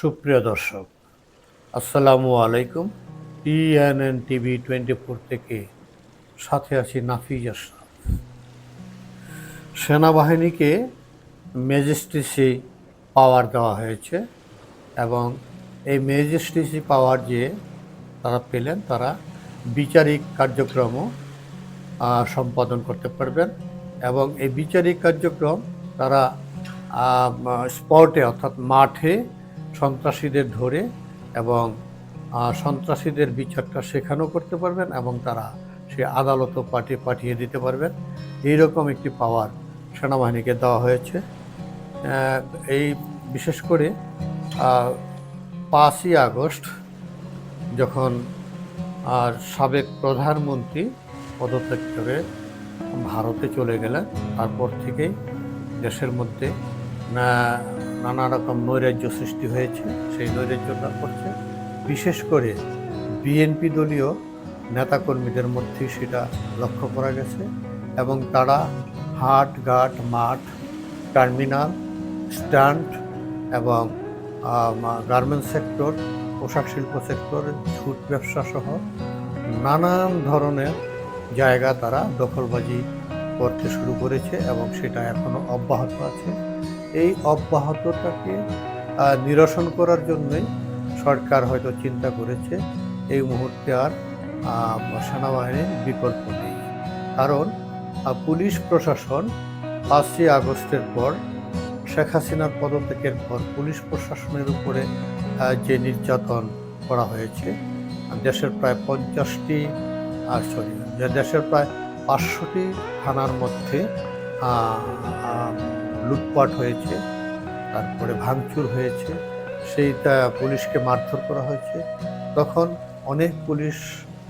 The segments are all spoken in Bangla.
সুপ্রিয় দর্শক, আসসালামু আলাইকুম। টিএনএন টিভি টোয়েন্টি ফোর থেকে সাথে আছি নাফিজ আশরাফ। সেনাবাহিনীকে ম্যাজিস্ট্রেসি পাওয়ার দেওয়া হয়েছে এবং এই ম্যাজিস্ট্রেসি পাওয়ার যে তারা পেলেন, তারা বিচারিক কার্যক্রমও সম্পাদন করতে পারবেন এবং এই বিচারিক কার্যক্রম তারা স্পটে অর্থাৎ মাঠে সন্ত্রাসীদের ধরে এবং সন্ত্রাসীদের বিচারটা সেখানেও করতে পারবেন এবং তারা সে আদালতও পাঠিয়ে পাঠিয়ে দিতে পারবেন। এইরকম একটি পাওয়ার সেনাবাহিনীকে দেওয়া হয়েছে। এই বিশেষ করে পাঁচই আগস্ট যখন, আর সাবেক প্রধানমন্ত্রী পদত্যাগ করে ভারতে চলে গেলেন, তারপর থেকেই দেশের মধ্যে নানা রকম নৈরাজ্য সৃষ্টি হয়েছে, সেই নৈরাজ্যটা করছে। বিশেষ করে বিএনপি দলীয় নেতাকর্মীদের মধ্যে সেটা লক্ষ্য করা গেছে এবং তারা হাট, ঘাট, মাঠ, টার্মিনাল, স্ট্যান্ড এবং গার্মেন্টস সেক্টর, পোশাক শিল্প সেক্টর, ঝুট ব্যবসা সহ নানান ধরনের জায়গা তারা দখলবাজি করতে শুরু করেছে এবং সেটা এখনও অব্যাহত আছে। এই অব্যাহতটাকে নিরসন করার জন্যই সরকার হয়তো চিন্তা করেছে এই মুহূর্তে আর সেনাবাহিনীর বিকল্প নেই। কারণ পুলিশ প্রশাসন পাঁচই আগস্টের পর, শেখ হাসিনার পদত্যাগের পর পুলিশ প্রশাসনের উপরে যে নির্যাতন করা হয়েছে, দেশের প্রায় পঞ্চাশটি সরি, দেশের প্রায় পাঁচশোটি থানার মধ্যে লুটপাট হয়েছে, তারপরে ভাঙচুর হয়েছে, সেইটা পুলিশকে মারধর করা হয়েছে। তখন অনেক পুলিশ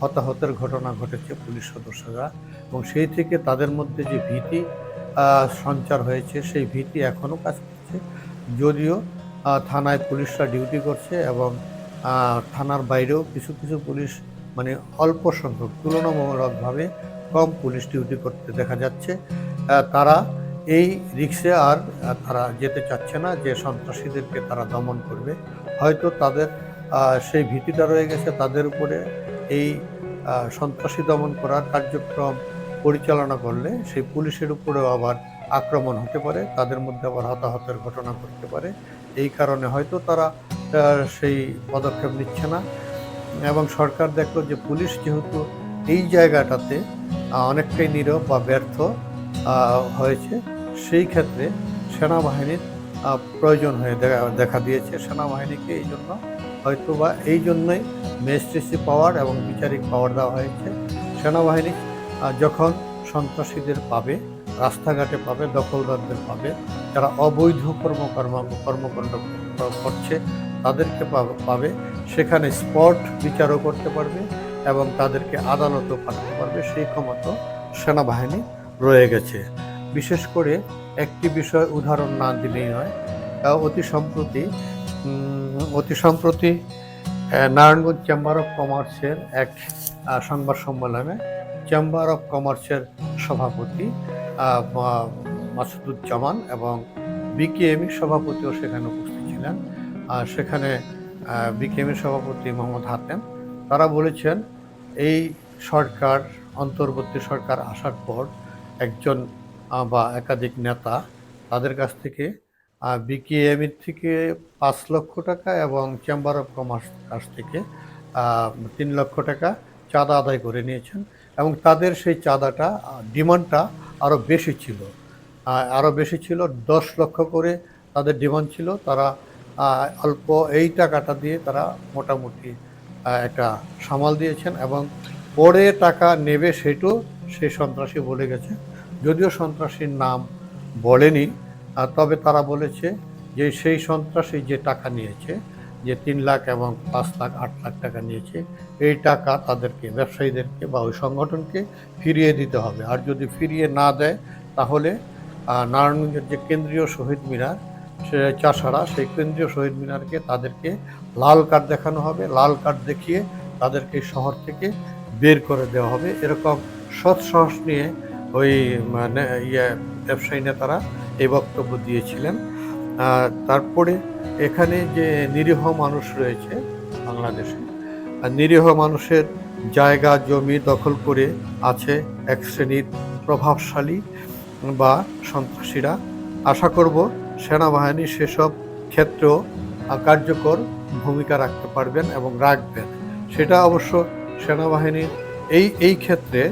হতাহতের ঘটনা ঘটেছে পুলিশ সদস্যরা এবং সেই থেকে তাদের মধ্যে যে ভীতি সঞ্চার হয়েছে, সেই ভীতি এখনও কাজ করছে। যদিও থানায় পুলিশরা ডিউটি করছে এবং থানার বাইরেও কিছু কিছু পুলিশ মানে অল্প সংখ্যক, তুলনামূলকভাবে কম পুলিশ ডিউটি করতে দেখা যাচ্ছে। তারা এই রিক্সে আর তারা যেতে চাচ্ছে না, যে সন্ত্রাসীদেরকে তারা দমন করবে। হয়তো তাদের সেই ভীতিটা রয়ে গেছে তাদের উপরে। এই সন্ত্রাসী দমন করার কার্যক্রম পরিচালনা করলে সেই পুলিশের উপরেও আবার আক্রমণ হতে পারে, তাদের মধ্যে আবার হতাহতের ঘটনা ঘটতে পারে। এই কারণে হয়তো তারা সেই পদক্ষেপ নিচ্ছে না। এবং সরকার দেখল যে পুলিশ যেহেতু এই জায়গাটাতে অনেকটাই নীরব বা ব্যর্থ হয়েছে সেই ক্ষেত্রে সেনাবাহিনীর প্রয়োজন হয়ে দেখা দেখা দিয়েছে সেনাবাহিনীকে এই জন্য। হয়তো বা এই জন্যই ম্যাজিস্ট্রেসি পাওয়ার এবং বিচারিক পাওয়ার দেওয়া হয়েছে। সেনাবাহিনী যখন সন্ত্রাসীদের পাবে, রাস্তাঘাটে পাবে, দখলদারদের পাবে, যারা অবৈধ কর্মকর্ম কর্মকাণ্ড করছে, তাদেরকে পাবে- সেখানে স্পট বিচারও করতে পারবে এবং তাদেরকে আদালতও পাঠাতে পারবে। সেই ক্ষমতা সেনাবাহিনী রয়ে গেছে। বিশেষ করে একটি বিষয় উদাহরণ না দিলেই নয় অতি সম্প্রতি অতি সম্প্রতি নারায়ণগঞ্জ চেম্বার অফ কমার্সের এক সংবাদ সম্মেলনে চেম্বার অফ কমার্সের সভাপতি মাসুদুজ্জামান এবং বিকেএমই সভাপতিও সেখানে উপস্থিত ছিলেন। সেখানে বিকেএমই সভাপতি মোহাম্মদ হাতেম, তারা বলেছেন, এই সরকার, অন্তর্বর্তী সরকার আসার পর একজন বা একাধিক নেতা তাদের কাছ থেকে বিকেএমইর থেকে পাঁচ লক্ষ টাকা এবং চেম্বার অফ কমার্স কাছ থেকে তিন লক্ষ টাকা চাঁদা আদায় করে নিয়েছেন এবং তাদের সেই চাঁদাটা ডিমান্ডটা আরও বেশি ছিল। আরও বেশি ছিল, দশ লক্ষ করে তাদের ডিমান্ড ছিল। তারা অল্প এই টাকাটা দিয়ে তারা মোটামুটি একটা সামাল দিয়েছেন এবং পরে টাকা নেবে সেটাও সেই সন্ত্রাসী বলে গেছে। যদিও সন্ত্রাসীর নাম বলেনি তবে তারা বলেছে যে সেই সন্ত্রাসী যে টাকা নিয়েছে, যে তিন লাখ এবং পাঁচ লাখ, আট লাখ টাকা নিয়েছে, এই টাকা তাদেরকে, ব্যবসায়ীদেরকে বা ওই সংগঠনকে ফিরিয়ে দিতে হবে। আর যদি ফিরিয়ে না দেয়, তাহলে নারায়ণগঞ্জের যে কেন্দ্রীয় শহীদ মিনার, সে চাষাড়া সেই কেন্দ্রীয় শহীদ মিনারকে তাদেরকে লাল কার্ড দেখানো হবে। লাল কার্ড দেখিয়ে তাদেরকে শহর থেকে বের করে দেওয়া হবে। এরকম সৎ সাহস নিয়ে ওই মানে ইয়ে ব্যবসায়ী নেতারা এই বক্তব্য দিয়েছিলেন। তারপরে এখানে যে নিরীহ মানুষ রয়েছে বাংলাদেশে নিরীহ মানুষের জায়গা, জমি দখল করে আছে এক শ্রেণির প্রভাবশালী বা সন্ত্রাসীরা। আশা করব সেনাবাহিনী সেসব ক্ষেত্রেও কার্যকর ভূমিকা রাখতে পারবেন এবং রাখবেন। সেটা অবশ্য সেনাবাহিনীর এই এই ক্ষেত্রে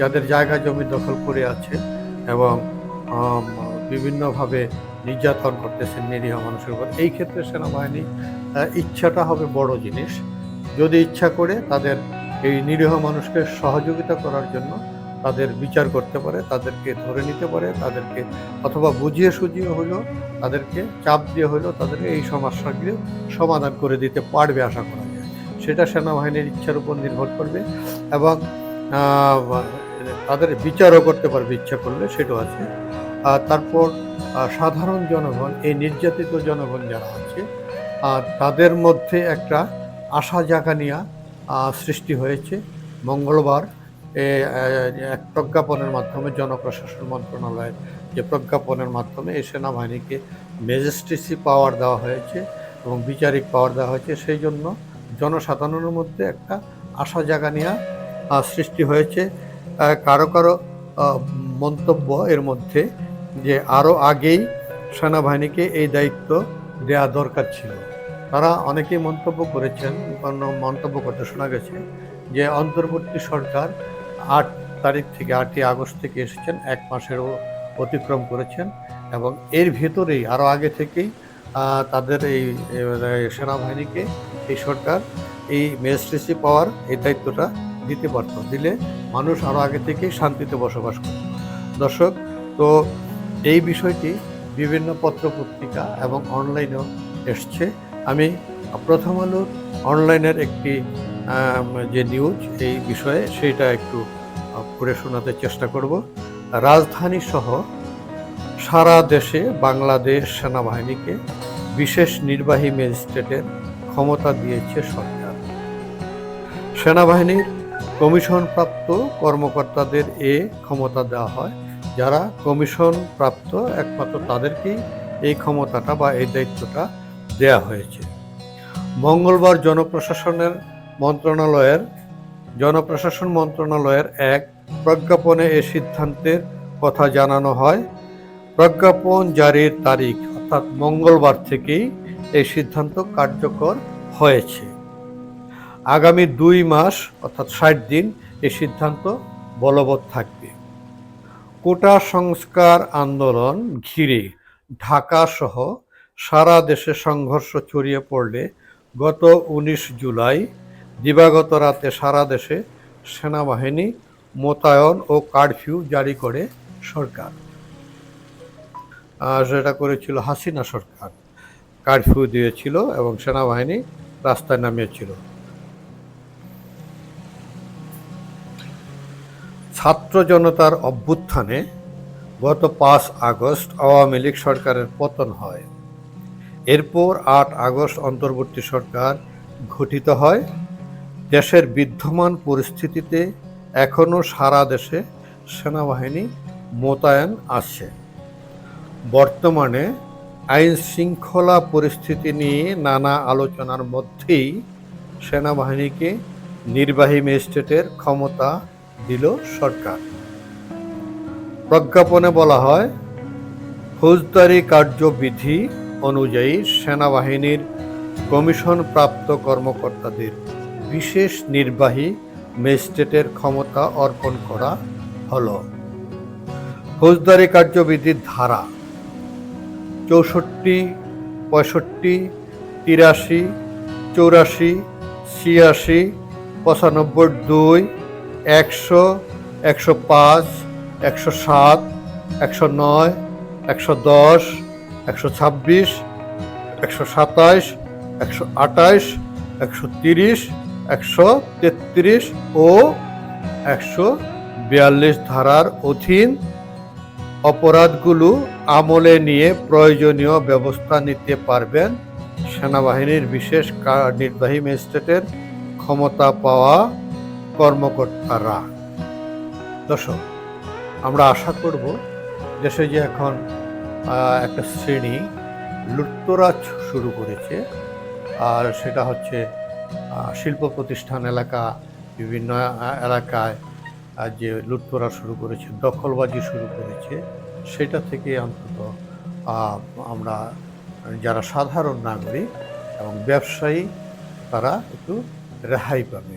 যাদের জায়গা জমি দখল করে আছে এবং বিভিন্নভাবে নির্যাতন করতেছেন নিরীহ মানুষের উপর। এই ক্ষেত্রে সেনাবাহিনী ইচ্ছাটা হবে বড় জিনিস। যদি ইচ্ছা করে তাদের এই নিরীহ মানুষকে সহযোগিতা করার জন্য তাদের বিচার করতে পারে, তাদেরকে ধরে নিতে পারে, তাদেরকে অথবা বুঝিয়ে সুঝিয়ে হলেও তাদেরকে চাপ দিয়ে হলেও তাদেরকে এই সমস্যাগুলো সমাধান করে দিতে পারবে আশা করা যায়। সেটা সেনাবাহিনীর ইচ্ছার উপর নির্ভর করবে এবং তাদের বিচারও করতে পারবে ইচ্ছা করলে, সেটাও আছে। আর তারপর সাধারণ জনগণ, এই নির্যাতিত জনগণ যারা আছে তাদের মধ্যে একটা আশা জাগানিয়া সৃষ্টি হয়েছে। মঙ্গলবার এক প্রজ্ঞাপনের মাধ্যমে জনপ্রশাসন মন্ত্রণালয়ের যে প্রজ্ঞাপনের মাধ্যমে এই সেনাবাহিনীকে ম্যাজিস্ট্রেসি পাওয়ার দেওয়া হয়েছে এবং বিচারিক পাওয়ার দেওয়া হয়েছে, সেই জন্য জনসাধারণের মধ্যে একটা আশা জাগানিয়া সৃষ্টি হয়েছে। কারও কারও মন্তব্য এর মধ্যে যে আরও আগেই সেনাবাহিনীকে এই দায়িত্ব দেওয়া দরকার ছিল। তারা অনেকেই মন্তব্য করেছেন কোনো মন্তব্য করতে শোনা গেছে যে অন্তর্বর্তী সরকার আট তারিখ থেকে, আটই আগস্ট থেকে এসেছেন, এক মাসেরও অতিক্রম করেছেন এবং এর ভেতরেই আরও আগে থেকেই তাদের এই সেনাবাহিনীকে, এই সরকার, এই ম্যাজিস্ট্রেসি পাওয়ার এই দায়িত্বটা দিতে পারত, দিলে মানুষ আরও আগে থেকেই শান্তিতে বসবাস করত। দর্শক, তো এই বিষয়টি বিভিন্ন পত্রপত্রিকা এবং অনলাইনেও এসছে। আমি প্রথম আলোর অনলাইনের একটি যে নিউজ, এই বিষয়ে সেইটা একটু পড়ে শোনাতে চেষ্টা করব। রাজধানী সহ সারা দেশে বাংলাদেশ সেনাবাহিনীকে বিশেষ নির্বাহী ম্যাজিস্ট্রেটের ক্ষমতা দিয়েছে সরকার। সেনাবাহিনীর কমিশনপ্রাপ্ত কর্মকর্তাদের এ ক্ষমতা দেওয়া হয়। যারা কমিশন প্রাপ্ত একমাত্র তাদেরকেই এই ক্ষমতাটা বা এই দায়িত্বটা দেয়া হয়েছে। মঙ্গলবার জনপ্রশাসনের মন্ত্রণালয়ের, জনপ্রশাসন মন্ত্রণালয়ের এক প্রজ্ঞাপনে এ সিদ্ধান্তের কথা জানানো হয়। প্রজ্ঞাপন জারির তারিখ, অর্থাৎ মঙ্গলবার থেকেই এই সিদ্ধান্ত কার্যকর হয়েছে। আগামী দুই মাস, অর্থাৎ ষাট দিন এই সিদ্ধান্ত বলবৎ থাকবে। কোটা সংস্কার আন্দোলন ঘিরে ঢাকা সহ সারা দেশে সংঘর্ষ ছড়িয়ে পড়লে গত উনিশ জুলাই, দিবাগত রাতে সারা দেশে সেনাবাহিনী মোতায়েন ও কারফিউ জারি করে সরকার। সেটা করেছিল হাসিনা সরকার, কারফিউ দিয়েছিল এবং সেনাবাহিনী রাস্তায় নামিয়েছিল। ছাত্র জনতার অভ্যুত্থানে গত পাঁচ আগস্ট আওয়ামী লীগ সরকারের পতন হয়। এরপর আট আগস্ট অন্তর্বর্তী সরকার গঠিত হয়। দেশের বিদ্যমান পরিস্থিতিতে এখনও সারা দেশে সেনাবাহিনী মোতায়েন আছে। বর্তমানে আইন শৃঙ্খলা পরিস্থিতি নিয়ে নানা আলোচনার মধ্যেই সেনাবাহিনীকে নির্বাহী ম্যাজিস্ট্রেটের ক্ষমতা দিল সরকার। প্রজ্ঞাপনে বলা হয়, ফৌজদারি কার্যবিধি অনুযায়ী সেনাবাহিনীর কমিশন প্রাপ্ত কর্মকর্তাদের বিশেষ নির্বাহী ম্যাজিস্ট্রেটের ক্ষমতা অর্পণ করা হল। ফৌজদারি কার্যবিধির ধারা চৌষট্টি, পঁয়ষট্টি, তিরাশি, চৌরাশি, ছিয়াশি, পঁচানব্বই দুই একশো একশো পাঁচ, একশো সাত, একশো নয়, একশো দশ, একশো ছাব্বিশ, একশো সাতাইশ, একশো আঠাইশ একশো তিরিশ, একশো তেত্রিশ ও একশো বিয়াল্লিশ ধারার অধীন অপরাধগুলো আমলে নিয়ে প্রয়োজনীয় ব্যবস্থা নিতে পারবেন সেনাবাহিনীর বিশেষ নির্বাহী ম্যাজিস্ট্রেটের ক্ষমতা পাওয়া কর্মকর্তারা। দর্শক, আমরা আশা করব দেশে যে এখন একটা শ্রেণি লুটতরাজ শুরু করেছে। আর সেটা হচ্ছে শিল্প প্রতিষ্ঠান এলাকা, বিভিন্ন এলাকায় যে লুটতরা শুরু করেছে, দখলবাজি শুরু করেছে, সেটা থেকে অন্তত আমরা যারা সাধারণ নাগরিক এবং ব্যবসায়ী, তারা একটু রেহাই পাবে।